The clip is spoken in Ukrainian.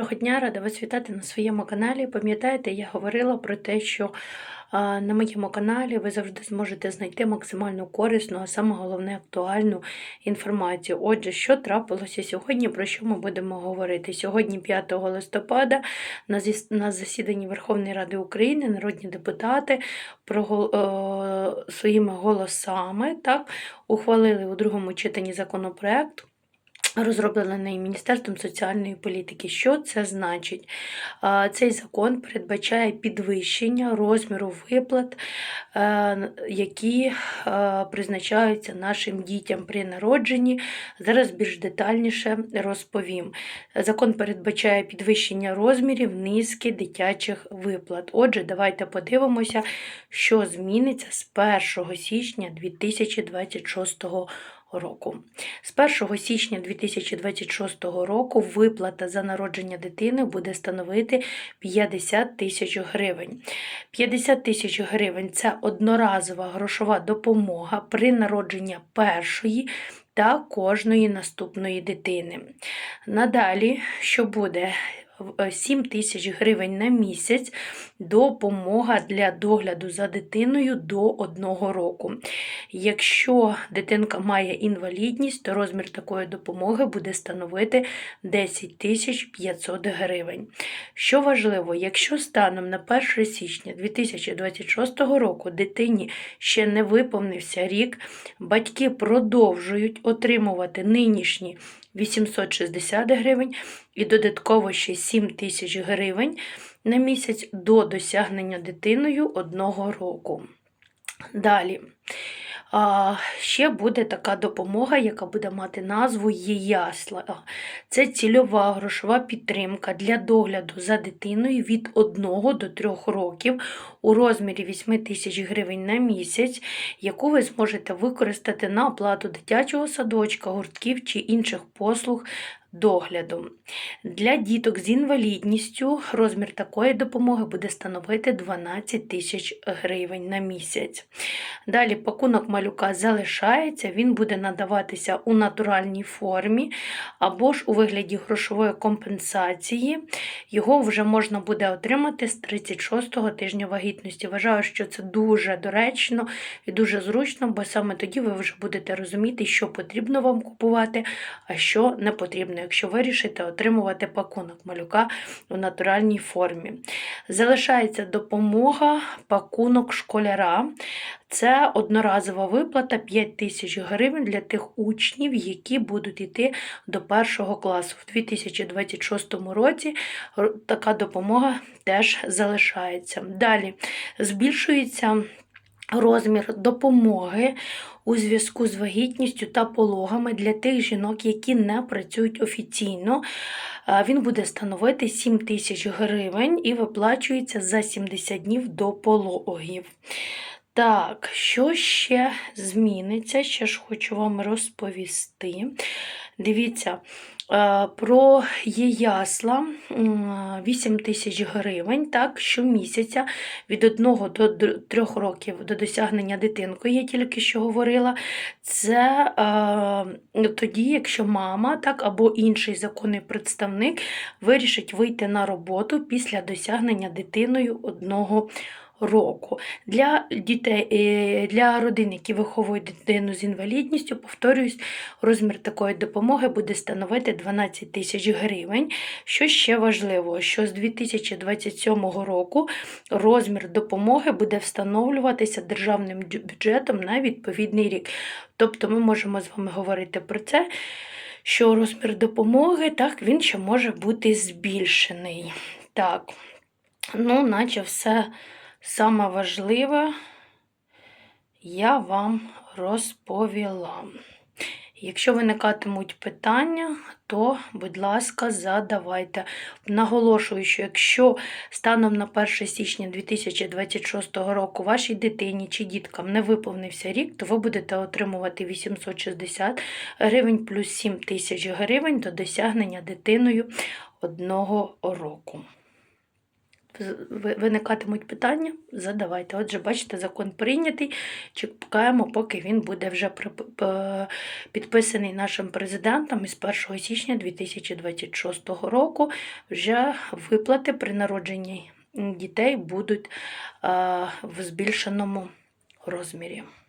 Доброго дня, рада вас вітати на своєму каналі. Пам'ятаєте, я говорила про те, що на моєму каналі ви завжди зможете знайти максимально корисну, а саме головне актуальну інформацію. Отже, що трапилося сьогодні, про що ми будемо говорити? Сьогодні, 5 листопада, на засіданні Верховної Ради України народні депутати е, своїми голосами так, ухвалили у другому читанні законопроект. Розроблений Міністерством соціальної політики. Що це значить? Цей закон передбачає підвищення розміру виплат, е, які е, призначаються нашим дітям при народженні. Зараз більш детальніше розповім. Закон передбачає підвищення розмірів низки дитячих виплат. Отже, давайте подивимося, що зміниться з 1 січня 2026 року. З 1 січня 2026 року виплата за народження дитини буде становити 50 тисяч гривень. 50 тисяч гривень це одноразова грошова допомога при народженні першої та кожної наступної дитини. Надалі, що буде? В- 7 тисяч гривень на місяць допомога для догляду за дитиною до 1 року. Якщо дитинка має інвалідність, то розмір такої допомоги буде становити 10 тисяч 500 гривень. Що важливо, якщо станом на 1 січня 2026 року дитині ще не виповнився рік, батьки продовжують отримувати нинішні 860 гривень і додатково ще 7 тисяч гривень на місяць до досягнення дитиною одного року. Далі. А, ще буде така допомога, яка буде мати назву ЄЯСЛА. Це цільова грошова підтримка для догляду за дитиною від 1 до 3 років у розмірі 8 тисяч гривень на місяць, яку ви зможете використати на оплату дитячого садочка, гуртків чи інших послуг догляду. Для діток з інвалідністю розмір такої допомоги буде становити 12 тисяч гривень на місяць. Далі пакунок малюка залишається, він буде надаватися у натуральній формі або ж у вигляді грошової компенсації. Його вже можна буде отримати з 36-го тижня вагітності. Вважаю, що це дуже доречно і дуже зручно, бо саме тоді ви вже будете розуміти, що потрібно вам купувати, а що не потрібно, якщо вирішите отримувати пакунок малюка у натуральній формі. Залишається допомога пакунок школяра. Це одноразова виплата 5 тисяч гривень для тих учнів, які будуть йти до першого класу. В 2026 році така допомога теж залишається. Далі збільшується розмір допомоги у зв'язку з вагітністю та пологами для тих жінок, які не працюють офіційно. Він буде становити 7 тисяч гривень і виплачується за 70 днів до пологів. Так, що ще зміниться? Ще ж хочу вам розповісти. Дивіться, е, про ЄЯСЛа 8 тисяч гривень, так, щомісяця від 1 до 3 років до досягнення дитинкою, я тільки що говорила. Це е, тоді, якщо мама так, або інший законний представник вирішить вийти на роботу після досягнення дитиною одного року. Для дітей, е, для родин, які виховують дитину з інвалідністю, повторюсь, розмір такої допомоги буде становити 12 тисяч гривень. Що ще важливо, що з 2027 року розмір допомоги буде встановлюватися державним бюджетом на відповідний рік. Тобто ми можемо з вами говорити про це. Що розмір допомоги, так, він ще може бути збільшений. Так, ну, наче все саме важливе я вам розповіла. Якщо виникатимуть питання, то, будь ласка, задавайте. Наголошую, що якщо станом на 1 січня 2026 року вашій дитині чи діткам не виповнився рік, то ви будете отримувати 860 гривень плюс 7 тисяч гривень до досягнення дитиною одного року. Виникатимуть питання, задавайте. Отже, бачите, закон прийнятий. Чекаємо, поки він буде вже підписаний нашим президентом. із 1 січня 2026 року вже виплати при народженні дітей будуть е, в збільшеному розмірі.